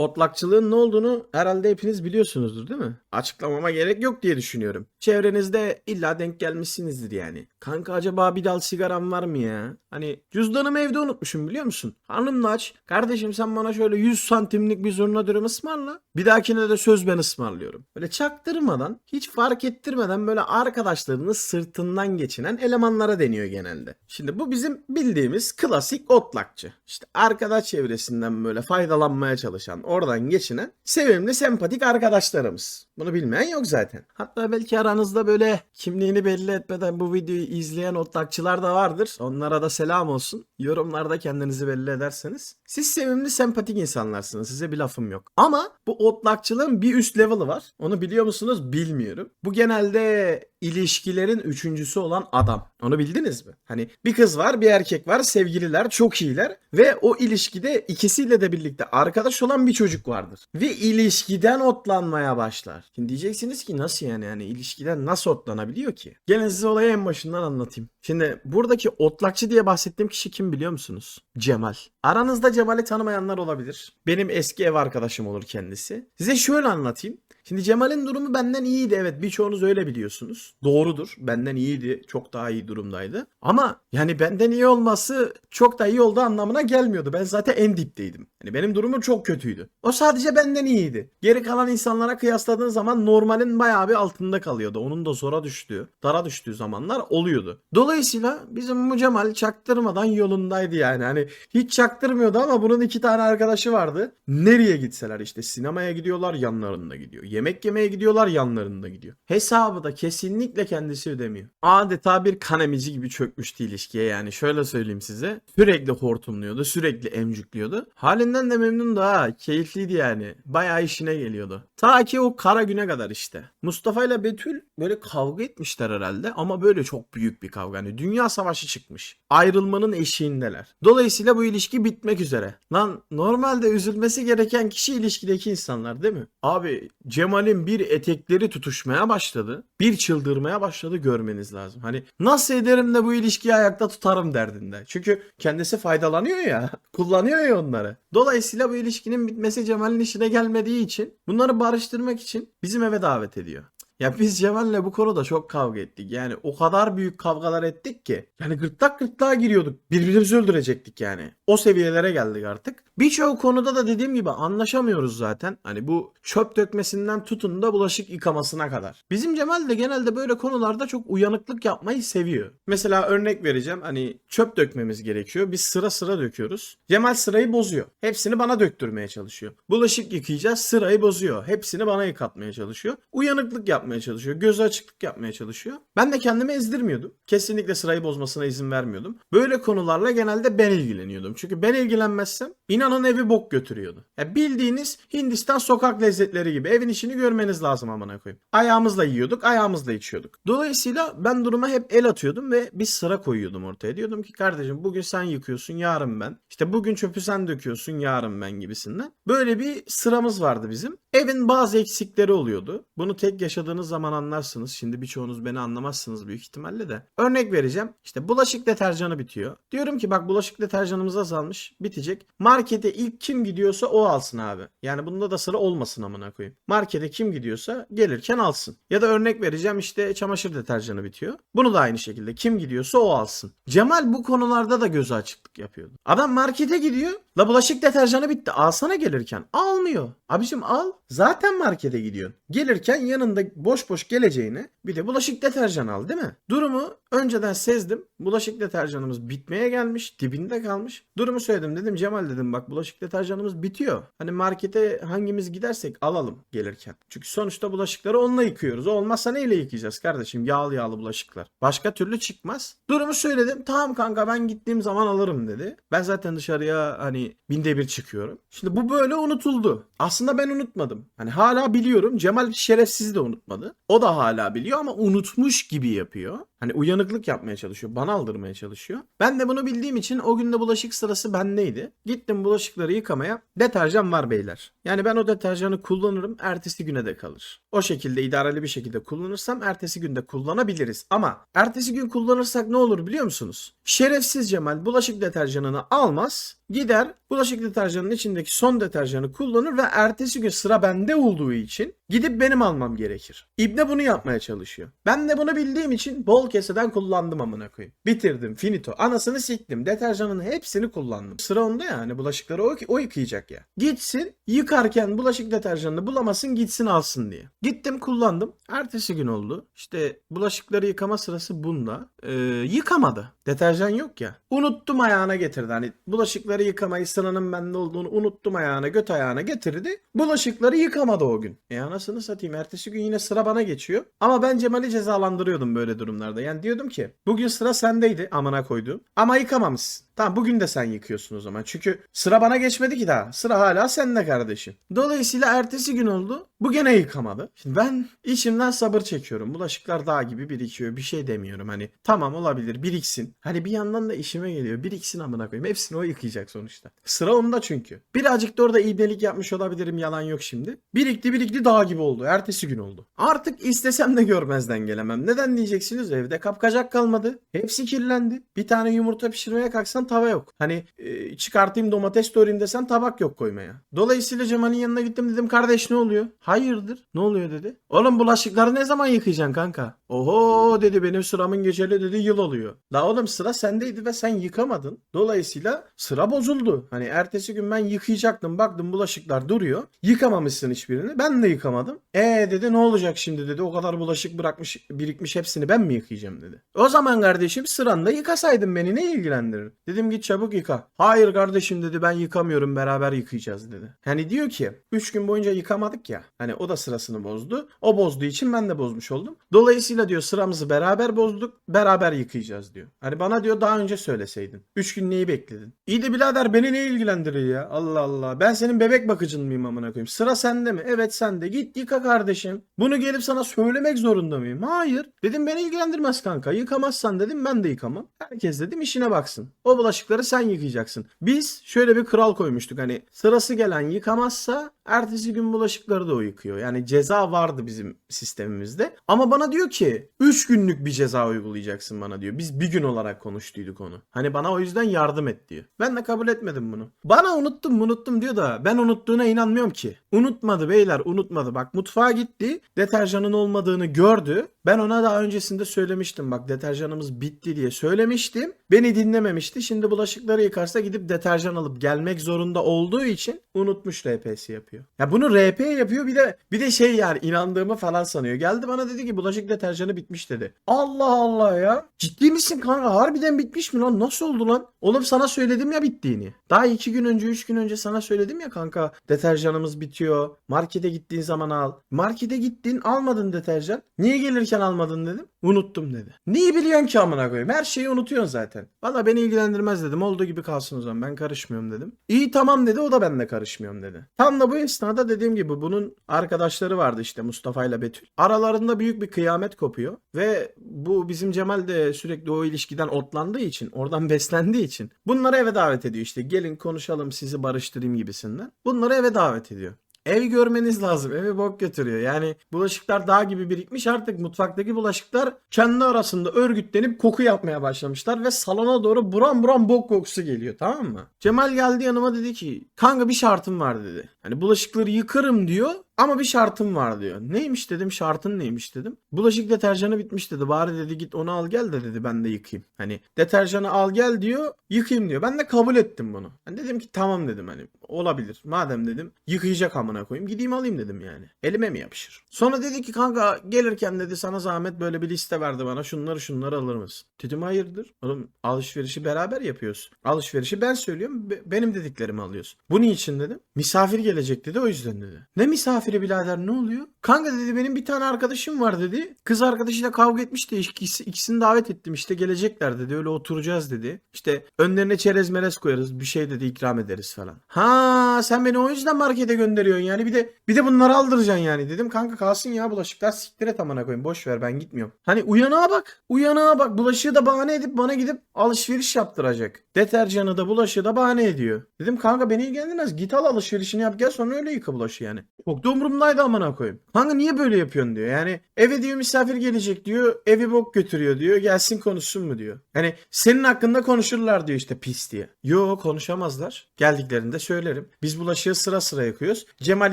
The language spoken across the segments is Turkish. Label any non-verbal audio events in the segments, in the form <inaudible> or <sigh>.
Otlakçılığın ne olduğunu herhalde hepiniz biliyorsunuzdur değil mi? Açıklamama gerek yok diye düşünüyorum. Çevrenizde illa denk gelmişsinizdir yani. Kanka acaba bir dal sigaram var mı ya? Hani cüzdanımı evde unutmuşum biliyor musun? Hanım aç. Kardeşim sen bana şöyle 100 santimlik bir zurna dürüm ısmarla. Bir dahakine de söz ben ısmarlıyorum. Böyle çaktırmadan, hiç fark ettirmeden böyle arkadaşlarını sırtından geçinen elemanlara deniyor genelde. Şimdi bu bizim bildiğimiz klasik otlakçı. İşte arkadaş çevresinden böyle faydalanmaya çalışan, oradan geçinen sevimli, sempatik arkadaşlarımız. Bunu bilmeyen yok zaten. Hatta belki aranızda böyle kimliğini belli etmeden bu videoyu izleyen otlakçılar da vardır. Onlara da selam olsun. Yorumlarda kendinizi belli ederseniz. Siz sevimli, sempatik insanlarsınız. Size bir lafım yok. Ama bu otlakçılığın bir üst level'ı var. Onu biliyor musunuz? Bilmiyorum. Bu genelde ilişkilerin üçüncüsü olan adam. Onu bildiniz mi? Hani bir kız var, bir erkek var, sevgililer, çok iyiler ve o ilişkide ikisiyle de birlikte arkadaş olan bir çocuk vardır. Ve ilişkiden otlanmaya başlar. Şimdi diyeceksiniz ki nasıl yani? Yani ilişkiden nasıl otlanabiliyor ki? Gelin size olayı en başından anlatayım. Şimdi buradaki otlakçı diye bahsettiğim kişi kim biliyor musunuz? Cemal. Aranızda Cemal'i tanımayanlar olabilir. Benim eski ev arkadaşım olur kendisi. Size şöyle anlatayım. Şimdi Cemal'in durumu benden iyiydi. Evet birçoğunuz öyle biliyorsunuz. Doğrudur. Benden iyiydi. Çok daha iyi durumdaydı. Ama yani benden iyi olması çok da iyi olduğu anlamına gelmiyordu. Ben zaten en dipteydim. Yani benim durumum çok kötüydü. O sadece benden iyiydi. Geri kalan insanlara kıyasladığın zaman normalin bayağı bir altında kalıyordu. Onun da zora düştüğü, dara düştüğü zamanlar oluyordu. Dolayısıyla bizim bu Cemal çaktırmadan yolundaydı yani. Hani hiç çaktırmıyordu ama bunun iki tane arkadaşı vardı. Nereye gitseler işte sinemaya gidiyorlar yanlarında gidiyor. Yemek yemeye gidiyorlar yanlarında gidiyor. Hesabı da kesinlikle kendisi ödemiyor. Adeta bir kanemici gibi çökmüştü ilişkiye yani şöyle söyleyeyim size. Sürekli hortumluyordu, sürekli emcikliyordu. Halinden de memnun da ha, keyifliydi yani. Bayağı işine geliyordu. Ta ki o kara güne kadar işte. Mustafa ile Betül böyle kavga etmişler herhalde ama böyle çok büyük bir kavga. Hani dünya savaşı çıkmış. Ayrılmanın eşiğindeler. Dolayısıyla bu ilişki bitmek üzere. Lan normalde üzülmesi gereken kişi ilişkideki insanlar değil mi? Abi Cemal'in bir etekleri tutuşmaya başladı. Bir çıldırmaya başladı görmeniz lazım. Hani nasıl ederim de bu ilişkiyi ayakta tutarım derdinde. Çünkü kendisi faydalanıyor ya. <laughs> Kullanıyor ya onları. Dolayısıyla bu ilişkinin bitmesi Cemal'in işine gelmediği için bunları barıştırmak için bizim eve davet ediyor. Ya biz Cemal'le bu konuda çok kavga ettik. Yani o kadar büyük kavgalar ettik ki. Yani gırtlak gırtlağa giriyorduk. Birbirimizi öldürecektik yani. O seviyelere geldik artık. Birçok konuda da dediğim gibi anlaşamıyoruz zaten. Hani bu çöp dökmesinden tutun da bulaşık yıkamasına kadar. Bizim Cemal de genelde böyle konularda çok uyanıklık yapmayı seviyor. Mesela örnek vereceğim. Hani çöp dökmemiz gerekiyor. Biz sıra sıra döküyoruz. Cemal sırayı bozuyor. Hepsini bana döktürmeye çalışıyor. Bulaşık yıkayacağız. Sırayı bozuyor. Hepsini bana yıkatmaya çalışıyor. Uyanıklık yapmaya çalışıyor. Gözü açıklık yapmaya çalışıyor. Ben de kendimi ezdirmiyordum. Kesinlikle sırayı bozmasına izin vermiyordum. Böyle konularla genelde ben ilgileniyordum. Çünkü ben ilgilenmezsem inanın evi bok götürüyordu. Ya bildiğiniz Hindistan sokak lezzetleri gibi evin işini görmeniz lazım amına koyayım. Ayağımızla yiyorduk, ayağımızla içiyorduk. Dolayısıyla ben duruma hep el atıyordum ve bir sıra koyuyordum ortaya. Diyordum ki kardeşim bugün sen yıkıyorsun, yarın ben. İşte bugün çöpü sen döküyorsun, yarın ben gibisinden. Böyle bir sıramız vardı bizim. Evin bazı eksikleri oluyordu. Bunu tek yaşadığınız zaman anlarsınız. Şimdi birçoğunuz beni anlamazsınız büyük ihtimalle de. Örnek vereceğim. İşte bulaşık deterjanı bitiyor. Diyorum ki bak bulaşık deterjanımız azalmış. Bitecek. Markete ilk kim gidiyorsa o alsın abi. Yani bunda da sıra olmasın amına koyayım. Markete kim gidiyorsa gelirken alsın. Ya da örnek vereceğim işte çamaşır deterjanı bitiyor. Bunu da aynı şekilde kim gidiyorsa o alsın. Cemal bu konularda da gözü açıklık yapıyordu. Adam markete gidiyor. La bulaşık deterjanı bitti. Alsana gelirken. Almıyor. Abicim al. Zaten markete gidiyorsun. Gelirken yanında boş boş geleceğine bir de bulaşık deterjanı al değil mi? Durumu önceden sezdim. Bulaşık deterjanımız bitmeye gelmiş. Dibinde kalmış. Durumu söyledim. Dedim Cemal dedim bak bulaşık deterjanımız bitiyor. Hani markete hangimiz gidersek alalım gelirken. Çünkü sonuçta bulaşıkları onunla yıkıyoruz. Olmazsa neyle yıkayacağız kardeşim? Yağlı yağlı bulaşıklar. Başka türlü çıkmaz. Durumu söyledim. Tamam kanka ben gittiğim zaman alırım dedi. Ben zaten dışarıya hani binde bir çıkıyorum. Şimdi bu böyle unutuldu. Aslında ben unutmadım. Hani hala biliyorum. Cemal şerefsiz de unutmadı. O da hala biliyor ama unutmuş gibi yapıyor. Hani uyanıklık yapmaya çalışıyor. Bana aldırmaya çalışıyor. Ben de bunu bildiğim için o günde bulaşık sırası bendeydi. Gittim bulaşıkları yıkamaya. Deterjan var beyler. Yani ben o deterjanı kullanırım. Ertesi güne de kalır. O şekilde idareli bir şekilde kullanırsam ertesi günde kullanabiliriz. Ama ertesi gün kullanırsak ne olur biliyor musunuz? Şerefsiz Cemal bulaşık deterjanını almaz. Gider bulaşık deterjanının içindeki son deterjanı kullanır ve ertesi gün sıra bende olduğu için gidip benim almam gerekir. İbne bunu yapmaya çalışıyor. Ben de bunu bildiğim için bol keseden kullandım amına koyayım. Bitirdim finito. Anasını siktim. Deterjanın hepsini kullandım. Sıra onda ya hani bulaşıkları o, o yıkayacak ya. Gitsin yıkarken bulaşık deterjanını bulamasın gitsin alsın diye. Gittim kullandım. Ertesi gün oldu. İşte bulaşıkları yıkama sırası bunda. Ee, yıkamadı. Deterjan yok ya. Unuttum ayağına getirdi. Hani bulaşıkları yıkamayı sıranın bende olduğunu unuttum ayağına göt ayağına getirdi. Bulaşıkları yıkamadı o gün. E anasını satayım. Ertesi gün yine sıra bana geçiyor. Ama ben Cemal'i cezalandırıyordum böyle durumlarda. Yani diyordum ki bugün sıra sendeydi amına koyduğum. Ama yıkamamışsın. Tamam bugün de sen yıkıyorsun o zaman. Çünkü sıra bana geçmedi ki daha. Sıra hala sende kardeşim. Dolayısıyla ertesi gün oldu. Bu gene yıkamadı. Şimdi ben içimden sabır çekiyorum. Bulaşıklar dağ gibi birikiyor. Bir şey demiyorum. Hani tamam olabilir biriksin. Hani bir yandan da işime geliyor. Biriksin amına koyayım. Hepsini o yıkayacak sonuçta. Sıra onda çünkü. Birazcık da orada ibnelik yapmış olabilirim. Yalan yok şimdi. Birikti birikti dağ gibi oldu. Ertesi gün oldu. Artık istesem de görmezden gelemem. Neden diyeceksiniz? Evde kapkacak kalmadı. Hepsi kirlendi. Bir tane yumurta pişirmeye kalksan tava yok. Hani e, çıkartayım domates doğrayayım desen tabak yok koymaya. Dolayısıyla Cemal'in yanına gittim dedim kardeş ne oluyor? Hayırdır? Ne oluyor dedi. Oğlum bulaşıkları ne zaman yıkayacaksın kanka? Oho dedi benim sıramın geçeli dedi yıl oluyor. La oğlum sıra sendeydi ve sen yıkamadın. Dolayısıyla sıra bozuldu. Hani ertesi gün ben yıkayacaktım. Baktım bulaşıklar duruyor. Yıkamamışsın hiçbirini. Ben de yıkamadım. E dedi ne olacak şimdi dedi. O kadar bulaşık bırakmış birikmiş hepsini ben mi yıkayacağım dedi. O zaman kardeşim sıranda yıkasaydın beni ne ilgilendirir? Dedim git çabuk yıka. Hayır kardeşim dedi ben yıkamıyorum beraber yıkayacağız dedi. Hani diyor ki 3 gün boyunca yıkamadık ya. Hani o da sırasını bozdu. O bozduğu için ben de bozmuş oldum. Dolayısıyla diyor sıramızı beraber bozduk. Beraber yıkayacağız diyor. Hani bana diyor daha önce söyleseydin. 3 gün neyi bekledin? İyi de birader beni ne ilgilendirir ya? Allah Allah. Ben senin bebek bakıcın mıyım amına koyayım? Sıra sende mi? Evet sende. Git yıka kardeşim. Bunu gelip sana söylemek zorunda mıyım? Hayır. Dedim beni ilgilendirmez kanka. Yıkamazsan dedim ben de yıkamam. Herkes dedim işine baksın. O bulaşıkları sen yıkayacaksın. Biz şöyle bir kural koymuştuk. Hani sırası gelen yıkamazsa ertesi gün bulaşıkları da o yıkıyor. Yani ceza vardı bizim sistemimizde. Ama bana diyor ki 3 günlük bir ceza uygulayacaksın bana diyor. Biz bir gün olarak konuştuyduk onu. Hani bana o yüzden yardım et diyor. Ben de kabul etmedim bunu. Bana unuttum unuttum diyor da ben unuttuğuna inanmıyorum ki. Unutmadı beyler unutmadı. Bak mutfağa gitti. Deterjanın olmadığını gördü. Ben ona daha öncesinde söylemiştim. Bak deterjanımız bitti diye söylemiştim. Beni dinlememişti. Şimdi bulaşıkları yıkarsa gidip deterjan alıp gelmek zorunda olduğu için unutmuş RP'si yapıyor. Ya bunu RP yapıyor bir de bir de şey yani inandığımı falan sanıyor. Geldi bana dedi ki bulaşık deterjanı bitmiş dedi. Allah Allah ya. Ciddi misin kanka? Harbiden bitmiş mi lan? Nasıl oldu lan? Oğlum sana söyledim ya bittiğini. Daha iki gün önce, üç gün önce sana söyledim ya kanka deterjanımız bitiyor. Markete gittiğin zaman al. Markete gittin almadın deterjan. Niye gelirken almadın dedim. Unuttum dedi. Neyi biliyorsun ki amına koyayım? Her şeyi unutuyorsun zaten. Valla beni ilgilendirmez dedim. Olduğu gibi kalsın o zaman. Ben karışmıyorum dedim. İyi tamam dedi. O da ben de karışmıyorum dedi. Tam da bu esnada dediğim gibi bunun arkadaşları vardı işte Mustafa ile Betül. Aralarında büyük bir kıyamet kopuyor. Ve bu bizim Cemal de sürekli o ilişkiden otlandığı için, oradan <laughs> beslendiği için bunları eve davet ediyor işte. Gelin konuşalım sizi barıştırayım gibisinden. Bunları eve davet ediyor. Ev görmeniz lazım. Evi bok götürüyor. Yani bulaşıklar dağ gibi birikmiş artık mutfaktaki bulaşıklar kendi arasında örgütlenip koku yapmaya başlamışlar ve salona doğru buram buram bok kokusu geliyor tamam mı? Cemal geldi yanıma dedi ki kanka bir şartım var dedi. Hani bulaşıkları yıkarım diyor ama bir şartım var diyor. Neymiş dedim şartın neymiş dedim. Bulaşık deterjanı bitmiş dedi. Bari dedi git onu al gel de dedi ben de yıkayayım. Hani deterjanı al gel diyor yıkayayım diyor. Ben de kabul ettim bunu. Hani dedim ki tamam dedim hani olabilir. Madem dedim yıkayacak amına koyayım gideyim alayım dedim yani. Elime mi yapışır? Sonra dedi ki kanka gelirken dedi sana zahmet böyle bir liste verdi bana. Şunları şunları alır mısın? Dedim hayırdır? Oğlum alışverişi beraber yapıyoruz. Alışverişi ben söylüyorum. be- benim dediklerimi alıyorsun. Bu niçin dedim. Misafir gelecek dedi o yüzden dedi. Ne misafiri birader ne oluyor? Kanka dedi benim bir tane arkadaşım var dedi. Kız arkadaşıyla kavga etmiş de ikisi, ikisini davet ettim işte gelecekler dedi. Öyle oturacağız dedi. İşte önlerine çerez merez koyarız bir şey dedi ikram ederiz falan. Ha Sen beni o yüzden markete gönderiyorsun yani. Bir de bir de bunları aldıracaksın yani. Dedim kanka kalsın ya bulaşıklar siktir et amına koyayım. Boş ver ben gitmiyorum. Hani uyanığa bak. Uyanığa bak. Bulaşığı da bahane edip bana gidip alışveriş yaptıracak. Deterjanı da bulaşığı da bahane ediyor. Dedim kanka beni ilgilendirmez. Git al alışverişini yap gel sonra öyle yıka bulaşığı yani. Çok da umurumdaydı amına koyayım. Kanka niye böyle yapıyorsun diyor. Yani eve diyor misafir gelecek diyor. Evi bok götürüyor diyor. Gelsin konuşsun mu diyor. Yani senin hakkında konuşurlar diyor işte pis diye. Yo konuşamazlar. Geldiklerinde söylerim. Biz bulaşığı sıra sıra yıkıyoruz. Cemal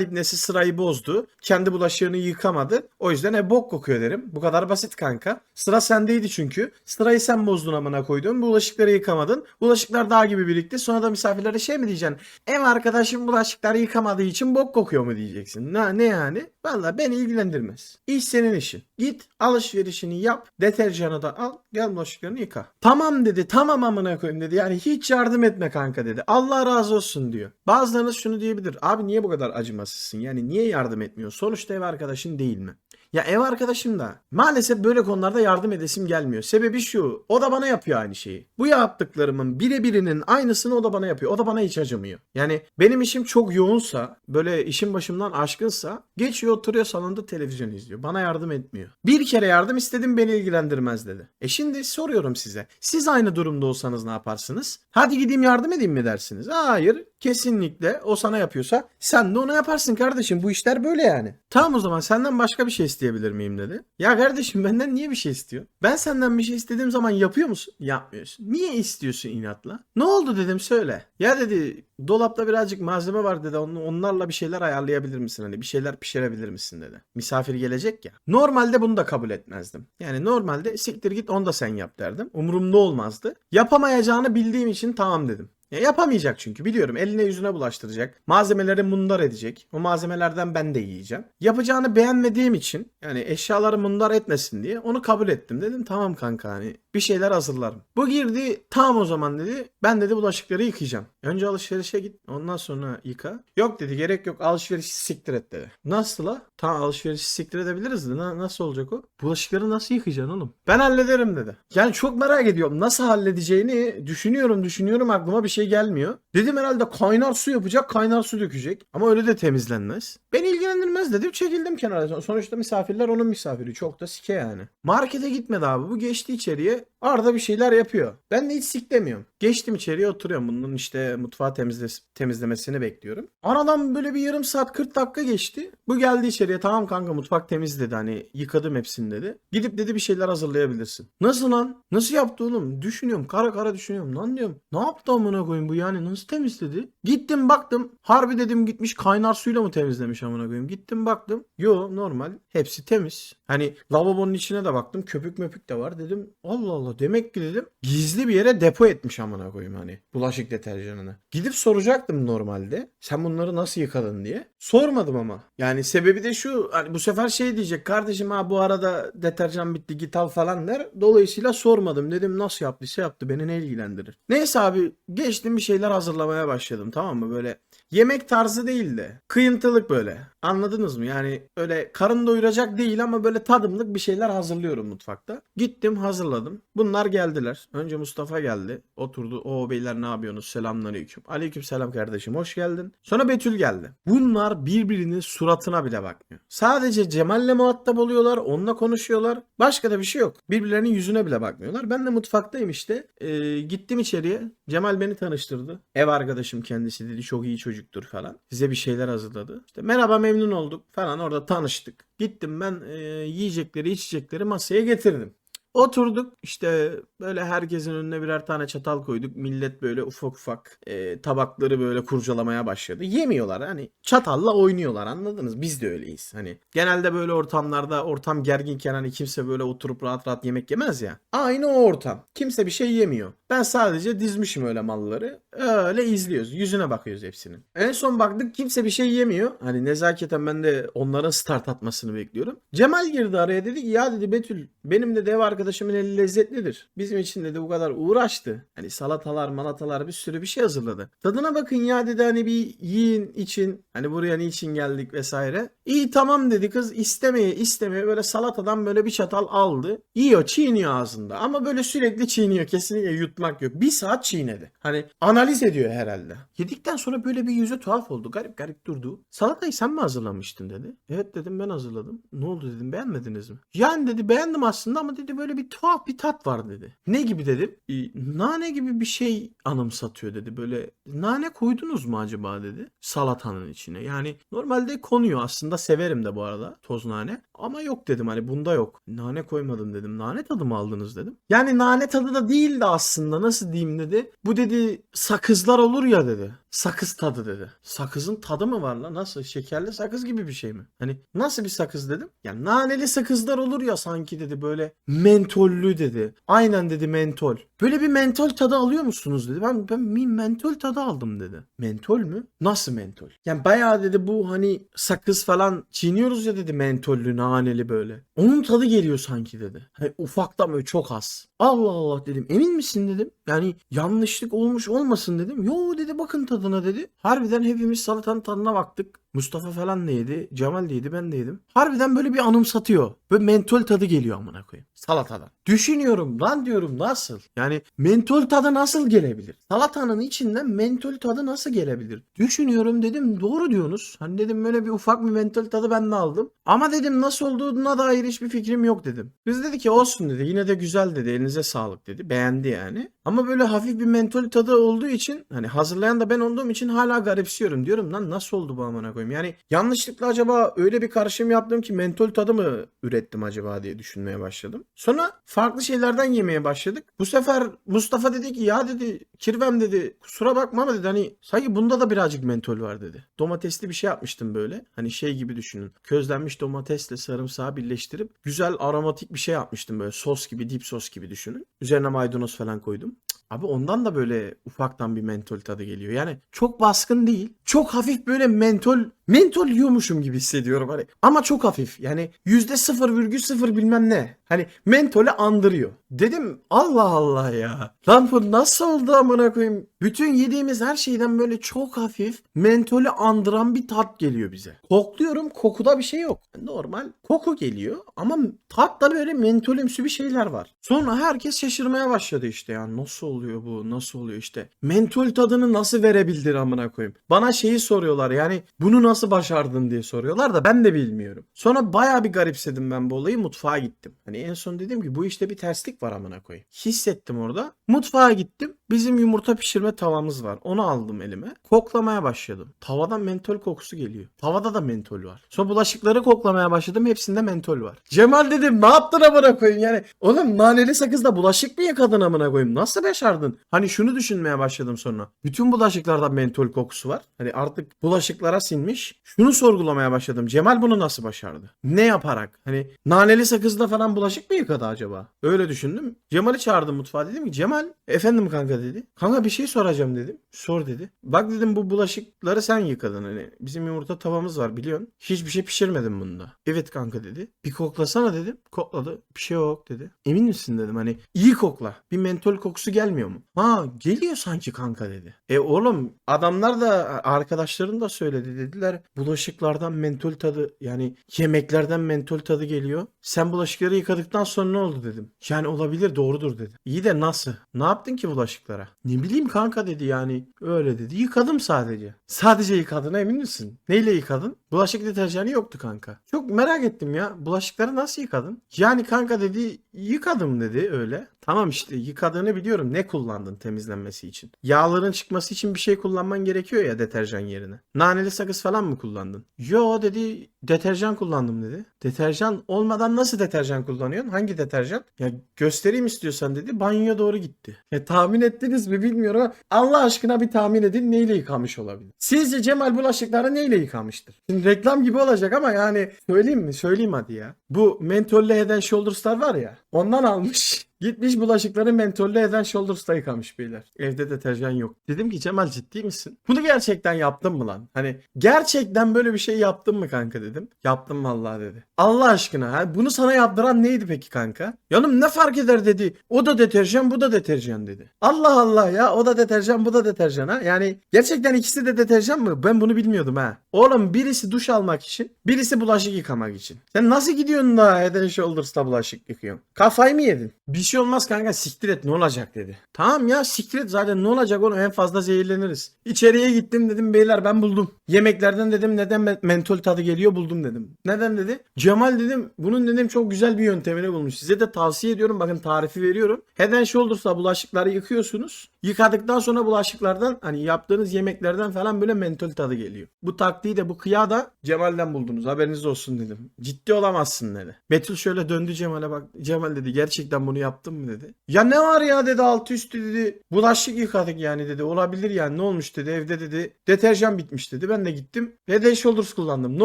İbnesi sırayı bozdu. Kendi bulaşığını yıkamadı. O yüzden e bok kokuyor derim. Bu kadar basit kanka. Sıra sendeydi çünkü. Sırayı sen bozdun amına koydun. Bulaşıkları yıkamadın. Bulaşıklar dağ gibi birikti. Sonra da misafirlere şey mi diyeceksin? Ev arkadaşım bulaşıkları yıkamadığı için bok kokuyor mu diyeceksin. Ne, ne yani? Valla beni ilgilendirmez. İş senin işin. Git alışverişini yap. Deterjanı da al. Gel bulaşıklarını yıka. Tamam dedi. Tamam amına koyayım dedi. Yani hiç yardım etme kanka dedi. Allah razı olsun diyor. Bazılarınız şunu diyebilir. Abi niye bu kadar acımasızsın? Yani niye yardım etmiyor? Sonuçta ev arkadaşın değil mi? Ya ev arkadaşım da maalesef böyle konularda yardım edesim gelmiyor. Sebebi şu. O da bana yapıyor aynı şeyi. Bu yaptıklarımın birebirinin aynısını o da bana yapıyor. O da bana hiç acımıyor. Yani benim işim çok yoğunsa, böyle işim başımdan aşkınsa geçiyor oturuyor salonda televizyon izliyor. Bana yardım etmiyor. Bir kere yardım istedim beni ilgilendirmez dedi. E şimdi soruyorum size. Siz aynı durumda olsanız ne yaparsınız? Hadi gideyim yardım edeyim mi dersiniz? Hayır. Kesinlikle o sana yapıyorsa sen de ona yaparsın kardeşim. Bu işler böyle yani. Tamam o zaman senden başka bir şey isteyebilir miyim dedi. Ya kardeşim benden niye bir şey istiyor? Ben senden bir şey istediğim zaman yapıyor musun? Yapmıyorsun. Niye istiyorsun inatla? Ne oldu dedim söyle. Ya dedi dolapta birazcık malzeme var dedi. On- Onlarla bir şeyler ayarlayabilir misin? Hani bir şeyler pişirebilir misin dedi. Misafir gelecek ya. Normalde bunu da kabul etmezdim. Yani normalde siktir git onu da sen yap derdim. Umurumda olmazdı. Yapamayacağını bildiğim için tamam dedim. Ya yapamayacak çünkü biliyorum eline yüzüne bulaştıracak. Malzemeleri mundar edecek. O malzemelerden ben de yiyeceğim. Yapacağını beğenmediğim için yani eşyaları mundar etmesin diye onu kabul ettim. Dedim tamam kanka hani bir şeyler hazırlarım. Bu girdi tamam o zaman dedi. Ben dedi bulaşıkları yıkayacağım. Önce alışverişe git ondan sonra yıka. Yok dedi gerek yok alışverişi siktir et dedi. Nasıl la? Tamam alışverişi siktir edebiliriz dedi. Na- nasıl olacak o? Bulaşıkları nasıl yıkayacaksın oğlum? Ben hallederim dedi. Yani çok merak ediyorum. Nasıl halledeceğini düşünüyorum düşünüyorum aklıma bir şey gelmiyor. Dedim herhalde kaynar su yapacak kaynar su dökecek. Ama öyle de temizlenmez. Beni ilgilendirmez dedim çekildim kenara. Sonuçta misafirler onun misafiri. Çok da sike yani. Markete gitmedi abi. Bu geçti içeriye. Arda bir şeyler yapıyor. Ben de hiç siklemiyorum. Geçtim içeriye oturuyorum. Bunun işte mutfağı temizle temizlemesini bekliyorum. Aradan böyle bir yarım saat 40 dakika geçti. Bu geldi içeriye. Tamam kanka mutfak temiz dedi. Hani yıkadım hepsini dedi. Gidip dedi bir şeyler hazırlayabilirsin. Nasıl lan? Nasıl yaptı oğlum? Düşünüyorum. Kara kara düşünüyorum. Lan diyorum. Ne yaptı amına koyayım bu yani? Nasıl temizledi? Gittim baktım. Harbi dedim gitmiş kaynar suyla mı temizlemiş amına koyayım? Gittim baktım. Yo normal. Hepsi temiz. Hani lavabonun içine de baktım. Köpük möpük de var. Dedim Allah Allah demek ki dedim gizli bir yere depo etmiş amına koyayım hani bulaşık deterjanını. Gidip soracaktım normalde. Sen bunları nasıl yıkadın diye. Sormadım ama. Yani sebebi de şu hani bu sefer şey diyecek kardeşim ha bu arada deterjan bitti git al falan der. Dolayısıyla sormadım. Dedim nasıl yaptıysa yaptı beni ne ilgilendirir. Neyse abi geçtim bir şeyler hazırlamaya başladım tamam mı böyle yemek tarzı değil de kıyıntılık böyle. Anladınız mı? Yani öyle karın doyuracak değil ama böyle tadımlık bir şeyler hazırlıyorum mutfakta. Gittim hazırladım. Bunlar geldiler. Önce Mustafa geldi. Oturdu. O beyler ne yapıyorsunuz? Selamünaleyküm. Aleyküm selam kardeşim. Hoş geldin. Sonra Betül geldi. Bunlar birbirinin suratına bile bakmıyor. Sadece Cemal'le muhatap oluyorlar. Onunla konuşuyorlar. Başka da bir şey yok. Birbirlerinin yüzüne bile bakmıyorlar. Ben de mutfaktayım işte. Ee, gittim içeriye. Cemal beni tanıştırdı. Ev arkadaşım kendisi dedi. Çok iyi çocuktur falan. Size bir şeyler hazırladı. İşte merhaba memnun olduk falan. Orada tanıştık. Gittim ben e, yiyecekleri içecekleri masaya getirdim. Oturduk işte böyle herkesin önüne birer tane çatal koyduk. Millet böyle ufak ufak e, tabakları böyle kurcalamaya başladı. Yemiyorlar hani çatalla oynuyorlar anladınız? Biz de öyleyiz. Hani genelde böyle ortamlarda ortam gerginken hani kimse böyle oturup rahat rahat yemek yemez ya. Aynı o ortam. Kimse bir şey yemiyor. Ben sadece dizmişim öyle malları. Öyle izliyoruz. Yüzüne bakıyoruz hepsinin. En son baktık kimse bir şey yemiyor. Hani nezaketen ben de onların start atmasını bekliyorum. Cemal girdi araya dedi ki ya dedi Betül benim de ev arkadaşım arkadaşımın eli lezzetlidir. Bizim için dedi bu kadar uğraştı. Hani salatalar malatalar bir sürü bir şey hazırladı. Tadına bakın ya dedi hani bir yiyin için hani buraya niçin geldik vesaire. İyi tamam dedi kız istemeye istemeye böyle salatadan böyle bir çatal aldı. Yiyor çiğniyor ağzında ama böyle sürekli çiğniyor kesinlikle yutmak yok. Bir saat çiğnedi. Hani analiz ediyor herhalde. Yedikten sonra böyle bir yüzü tuhaf oldu. Garip garip durdu. Salatayı sen mi hazırlamıştın dedi. Evet dedim ben hazırladım. Ne oldu dedim beğenmediniz mi? Yani dedi beğendim aslında ama dedi böyle bir tuhaf bir tat var dedi. Ne gibi dedim. "E, nane gibi bir şey anımsatıyor dedi. Böyle nane koydunuz mu acaba dedi. Salatanın içine. Yani normalde konuyor aslında severim de bu arada toz nane. Ama yok dedim hani bunda yok. Nane koymadım dedim. Nane tadı mı aldınız dedim. Yani nane tadı da değildi aslında nasıl diyeyim dedi. Bu dedi sakızlar olur ya dedi. Sakız tadı dedi. Sakızın tadı mı var lan? Nasıl? Şekerli sakız gibi bir şey mi? Hani nasıl bir sakız dedim. Ya naneli sakızlar olur ya sanki dedi böyle mentollü dedi. Aynen dedi mentol. Böyle bir mentol tadı alıyor musunuz dedi. Ben ben bir mentol tadı aldım dedi. Mentol mü? Nasıl mentol? Yani bayağı dedi bu hani sakız falan çiğniyoruz ya dedi mentollü naneli böyle. Onun tadı geliyor sanki dedi. Hani ufaktan böyle çok az. Allah Allah dedim. Emin misin dedim. Yani yanlışlık olmuş olmasın dedim. Yo dedi bakın tadına dedi. Harbiden hepimiz salatanın tadına baktık. Mustafa falan da yedi. Cemal de ben de yedim. Harbiden böyle bir anımsatıyor. Böyle mentol tadı geliyor amına koyayım. Salatadan. Düşünüyorum lan diyorum nasıl? Yani mentol tadı nasıl gelebilir? Salatanın içinden mentol tadı nasıl gelebilir? Düşünüyorum dedim doğru diyorsunuz. Hani dedim böyle bir ufak bir mentol tadı ben de aldım. Ama dedim nasıl olduğuna dair hiçbir fikrim yok dedim. Kız dedi ki olsun dedi. Yine de güzel dedi. Elinize sağlık dedi. Beğendi yani. Ama böyle hafif bir mentol tadı olduğu için hani hazırlayan da ben olduğum için hala garipsiyorum. Diyorum lan nasıl oldu bu amına koyayım? Yani yanlışlıkla acaba öyle bir karışım yaptım ki mentol tadı mı ürettim acaba diye düşünmeye başladım. Sonra farklı şeylerden yemeye başladık. Bu sefer Mustafa dedi ki ya dedi kirvem dedi kusura bakma ama dedi hani sanki bunda da birazcık mentol var dedi. Domatesli bir şey yapmıştım böyle. Hani şey gibi düşünün. Közlenmiş domatesle sarımsağı birleştirip güzel aromatik bir şey yapmıştım böyle sos gibi dip sos gibi düşünün. Üzerine maydanoz falan koydum. Abi ondan da böyle ufaktan bir mentol tadı geliyor. Yani çok baskın değil. Çok hafif böyle mentol mentol yiyormuşum gibi hissediyorum hani. Ama çok hafif. Yani yüzde 0,0 bilmem ne. Hani mentole andırıyor. Dedim Allah Allah ya. Lan bu nasıl oldu amına koyayım? Bütün yediğimiz her şeyden böyle çok hafif mentolü andıran bir tat geliyor bize. Kokluyorum kokuda bir şey yok. Normal koku geliyor ama tatta böyle mentolümsü bir şeyler var. Sonra herkes şaşırmaya başladı işte ya nasıl oluyor bu nasıl oluyor işte. Mentol tadını nasıl verebildir amına koyayım. Bana şeyi soruyorlar yani bunu nasıl başardın diye soruyorlar da ben de bilmiyorum. Sonra baya bir garipsedim ben bu olayı mutfağa gittim. Hani en son dedim ki bu işte bir terslik var amına koyayım. Hissettim orada. Mutfağa gittim. Bizim yumurta pişirme tavamız var. Onu aldım elime. Koklamaya başladım. Tavadan mentol kokusu geliyor. Tavada da mentol var. Sonra bulaşıkları koklamaya başladım. Hepsinde mentol var. Cemal dedim ne yaptın amına koyayım yani. Oğlum naneli sakızla bulaşık mı yıkadın amına koyayım? Nasıl başardın? Hani şunu düşünmeye başladım sonra. Bütün bulaşıklarda mentol kokusu var. Hani artık bulaşıklara sinmiş. Şunu sorgulamaya başladım. Cemal bunu nasıl başardı? Ne yaparak? Hani naneli sakızla falan bulaşık mı yıkadı acaba? Öyle düşündüm. Cemal'i çağırdım mutfağa dedim ki Cemal efendim kanka dedi. Kanka bir şey soracağım dedim. Sor dedi. Bak dedim bu bulaşıkları sen yıkadın hani. Bizim yumurta tavamız var biliyorsun. Hiçbir şey pişirmedim bunda. Evet kanka dedi. Bir koklasana dedim. Kokladı. Bir şey yok dedi. Emin misin dedim hani. iyi kokla. Bir mentol kokusu gelmiyor mu? Ha geliyor sanki kanka dedi. E oğlum adamlar da arkadaşların da söyledi dediler. Bulaşıklardan mentol tadı yani yemeklerden mentol tadı geliyor. Sen bulaşıkları yıkadıktan sonra ne oldu dedim. Yani olabilir doğrudur dedi. İyi de nasıl? Ne yaptın ki bulaşıklara? Ne bileyim kanka dedi yani. Öyle dedi. Yıkadım sadece. Sadece yıkadığına emin misin? Neyle yıkadın? Bulaşık deterjanı yoktu kanka. Çok merak ettim ya. Bulaşıkları nasıl yıkadın? Yani kanka dedi yıkadım dedi öyle. Tamam işte yıkadığını biliyorum. Ne kullandın temizlenmesi için? Yağların çıkması için bir şey kullanman gerekiyor ya deterjan yerine. Naneli sakız falan mı kullandın? Yo dedi deterjan kullandım dedi. Deterjan olmadan nasıl deterjan kullanıyorsun? Hangi deterjan? Ya göstereyim istiyorsan dedi. Banyoya doğru gitti. Ya tahmin ettiniz mi bilmiyorum ama Allah aşkına bir tahmin edin neyle yıkamış olabilir? Sizce Cemal bulaşıkları neyle yıkamıştır? Şimdi reklam gibi olacak ama yani söyleyeyim mi? Söyleyeyim hadi ya. Bu mentolle Head Shoulders'lar var ya ondan almış. Gitmiş bulaşıkları mentolle eden Shoulders'ta yıkamış beyler. Evde deterjan yok. Dedim ki Cemal ciddi misin? Bunu gerçekten yaptın mı lan? Hani gerçekten böyle bir şey yaptın mı kanka dedim. Yaptım vallahi dedi. Allah aşkına ha, bunu sana yaptıran neydi peki kanka? Yanım ne fark eder dedi. O da deterjan bu da deterjan dedi. Allah Allah ya o da deterjan bu da deterjan ha. Yani gerçekten ikisi de deterjan mı? Ben bunu bilmiyordum ha. Oğlum birisi duş almak için birisi bulaşık yıkamak için. Sen nasıl gidiyorsun da Head Shoulders'ta bulaşık yıkıyorsun? Kafayı mı yedin? Bir şey olmaz kanka siktir et ne olacak dedi. Tamam ya siktir et zaten ne olacak oğlum en fazla zehirleniriz. İçeriye gittim dedim beyler ben buldum. Yemeklerden dedim neden me- mentol tadı geliyor buldum dedim. Neden dedi? Cemal dedim bunun dedim çok güzel bir yöntemini bulmuş. Size de tavsiye ediyorum bakın tarifi veriyorum. Head and Shoulders'la bulaşıkları yıkıyorsunuz. Yıkadıktan sonra bulaşıklardan hani yaptığınız yemeklerden falan böyle mentol tadı geliyor. Bu taktiği de bu kıya da Cemal'den buldunuz haberiniz olsun dedim. Ciddi olamazsın dedi. Betül şöyle döndü Cemal'e bak. Cemal dedi gerçekten bunu yaptın mı dedi. Ya ne var ya dedi altı üstü dedi. Bulaşık yıkadık yani dedi. Olabilir yani ne olmuş dedi. Evde dedi deterjan bitmiş dedi. Ben de gittim. Head and Shoulders kullandım. Ne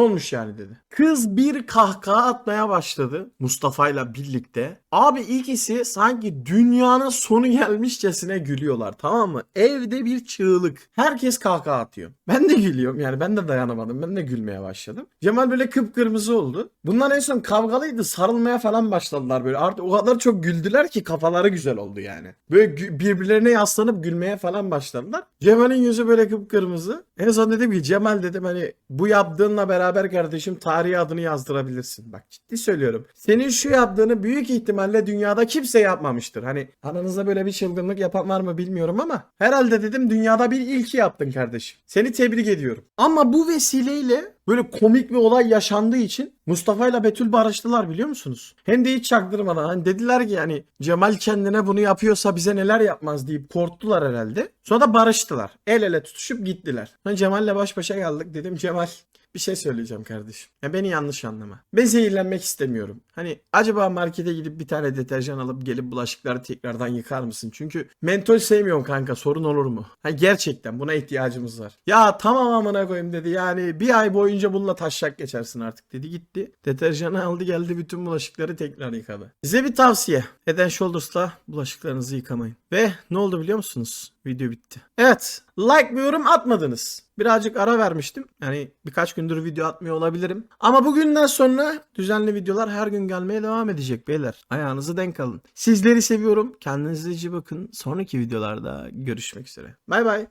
olmuş yani dedi. Kız bir kahkaha atmaya başladı. Mustafa'yla birlikte. Abi ikisi sanki dünyanın sonu gelmişçesine gülüyorlar tamam mı? Evde bir çığlık. Herkes kahkaha atıyor. Ben de gülüyorum yani ben de dayanamadım. Ben de gülmeye başladım. Cemal böyle kıpkırmızı oldu. Bunlar en son kavgalıydı. Sarılmaya falan başladılar böyle. Artık o kadar çok güldüler ki kafaları güzel oldu yani. Böyle birbirlerine yaslanıp gülmeye falan başladılar. Cemal'in yüzü böyle kıpkırmızı. En son dedim ki Cemal dedim hani bu yaptığınla beraber kardeşim tarihi adını yazdırabilirsin. Bak ciddi söylüyorum. Senin şu yaptığını büyük ihtimalle dünyada kimse yapmamıştır. Hani aranızda böyle bir çılgınlık yapan var mı bilmiyorum ama herhalde dedim dünyada bir ilki yaptın kardeşim. Seni tebrik ediyorum. Ama bu vesileyle böyle komik bir olay yaşandığı için Mustafa ile Betül barıştılar biliyor musunuz? Hem de hiç çaktırmadan. Hani dediler ki yani Cemal kendine bunu yapıyorsa bize neler yapmaz deyip korktular herhalde. Sonra da barıştılar. El ele tutuşup gittiler. Hani Cemal'le baş başa geldik. Dedim Cemal bir şey söyleyeceğim kardeşim. Ya beni yanlış anlama. Ben zehirlenmek istemiyorum. Hani acaba markete gidip bir tane deterjan alıp gelip bulaşıkları tekrardan yıkar mısın? Çünkü mentol sevmiyorum kanka sorun olur mu? Ha gerçekten buna ihtiyacımız var. Ya tamam amına koyayım dedi. Yani bir ay boyunca bununla taşak geçersin artık dedi. Gitti. Deterjanı aldı geldi bütün bulaşıkları tekrar yıkadı. Size bir tavsiye. Head Shoulders'la bulaşıklarınızı yıkamayın. Ve ne oldu biliyor musunuz? Video bitti. Evet. Like ve yorum atmadınız. Birazcık ara vermiştim. Yani birkaç gündür video atmıyor olabilirim. Ama bugünden sonra düzenli videolar her gün gelmeye devam edecek beyler. Ayağınızı denk alın. Sizleri seviyorum. Kendinize iyi bakın. Sonraki videolarda görüşmek üzere. Bay bay.